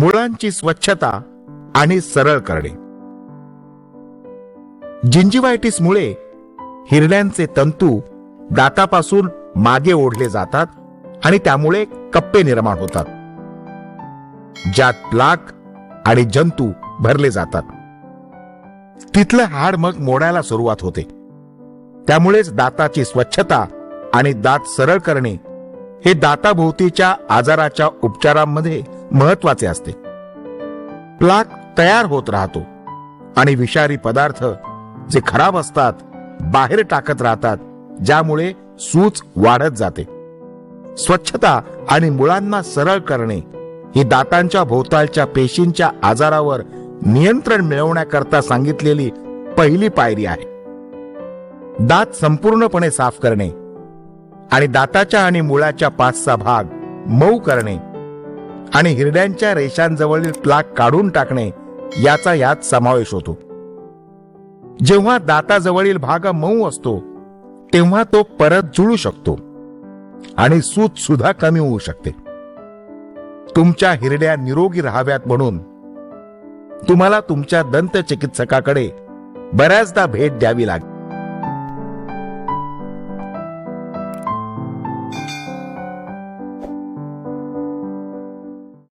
मुळांची स्वच्छता आणि सरळ करणे. जिंजिवायटिसमुळे हिरड्यांचे तंतू दातापासून मागे ओढले जातात आणि त्यामुळे कप्पे निर्माण होतात. ज्यात प्लाक आणि जंतू भरले जातात. तिथलं हाड मग मोडायला सुरुवात होते. त्यामुळेच दाताची स्वच्छता आणि दात सरळ करणे हे दाताभोवतीच्या आजाराच्या उपचारांमध्ये महत्त्वाचे असते. प्लाक तयार होत राहतो आणि विषारी पदार्थ जे खराब असतात बाहेर टाकत राहतात ज्यामुळे सूज वाढत जाते. स्वच्छता आणि मुळांना सरळ करणे ही दातांच्या भोवतालच्या पेशींच्या आजारावर नियंत्रण मिळवण्याकरता सांगितलेली पहिली पायरी आहे. दात संपूर्णपणे साफ करणे आणि दाताच्या आणि मुळाच्या पाचचा भाग मऊ करणे आणि हिरड्यांच्या रेषांजवळील प्लाक काढून टाकणे याचा यात समावेश होतो. जेव्हा दाताजवळील भाग मऊ असतो तेव्हा तो परत जुळू शकतो आणि सूत सुद्धा कमी होऊ शकते. तुमच्या हिरड्या निरोगी राहाव्यात म्हणून तुम्हाला तुमच्या दंत चिकित्सकाकडे बऱ्याचदा भेट द्यावी लागते.